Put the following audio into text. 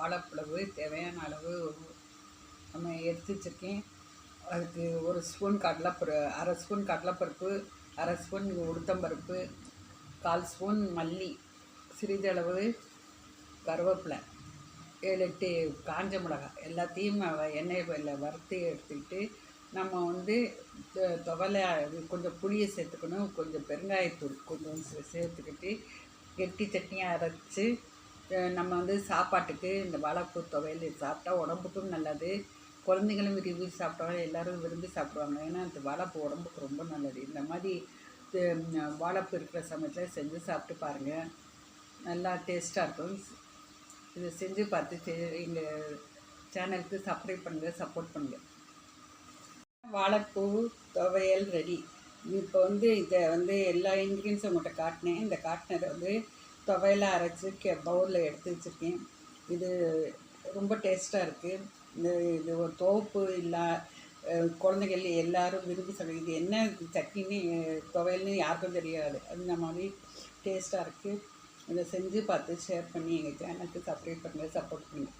வாழைப்பழவு தேவையான அளவு நம்ம எடுத்து வச்சுருக்கேன். அதுக்கு ஒரு ஸ்பூன் கடலைப்பரு அரை ஸ்பூன் கடலைப்பருப்பு அரை ஸ்பூன் உளுத்தம்பருப்பு கால் ஸ்பூன் மல்லி சிறிதளவு கருவேப்பிலை ஏழு எட்டு காஞ்ச மிளகாய் எல்லாத்தையும் எண்ணெயில் எண்ணெய் வறுத்து எடுத்துக்கிட்டு நம்ம வந்து துவலை கொஞ்சம் புளியை சேர்த்துக்கணும். கொஞ்சம் பெருங்காயத்தூள் கொஞ்சம் சேர்த்துக்கிட்டு கெட்டி சட்னியாக அரைச்சி நம்ம வந்து சாப்பாட்டுக்கு இந்த வாழைப்பூ துவையல் சாப்பிட்டா உடம்புக்கும் நல்லது. குழந்தைங்களும் விரும்பி சாப்பிட்டாங்க எல்லாரும் விரும்பி சாப்பிடுவாங்க. ஏன்னா இந்த வாழைப்பூ உடம்புக்கு ரொம்ப நல்லது. இந்த மாதிரி வாழைப்பூ இருக்கிற சமயத்தில் செஞ்சு சாப்பிட்டு பாருங்கள் நல்லா டேஸ்ட்டாக இருக்கும். இதை செஞ்சு பார்த்து செ- எங்கள் சேனலுக்கு சப்ஸ்கிரைப் பண்ணுங்கள் சப்போர்ட் பண்ணுங்கள் வாழைப்பூ துவையல் ரெடி. இப்போ வந்து இதை வந்து எல்லா இன்க்ரீடியன்ஸும் உங்கள்கிட்ட காட்டினேன். இந்த காட்டினதை வந்து துவையெல்லாம் அரைச்சி கே பவுலில் எடுத்து வச்சுருக்கேன். இது ரொம்ப டேஸ்ட்டாக இருக்குது இந்த இது ஒரு தோப்பு இல்லை குழந்தைகள் எல்லோரும் விரும்பி சொல்லுங்க இது என்ன சட்னின்னு துவையல்னு யாருக்கும் தெரியாது. அந்த மாதிரி டேஸ்ட்டாக இருக்குது இதை செஞ்சு பார்த்து ஷேர் பண்ணி எங்கள் சேனலுக்கு சப்ஸ்கிரைப் பண்ணுங்கள் சப்போர்ட் பண்ணுங்கள்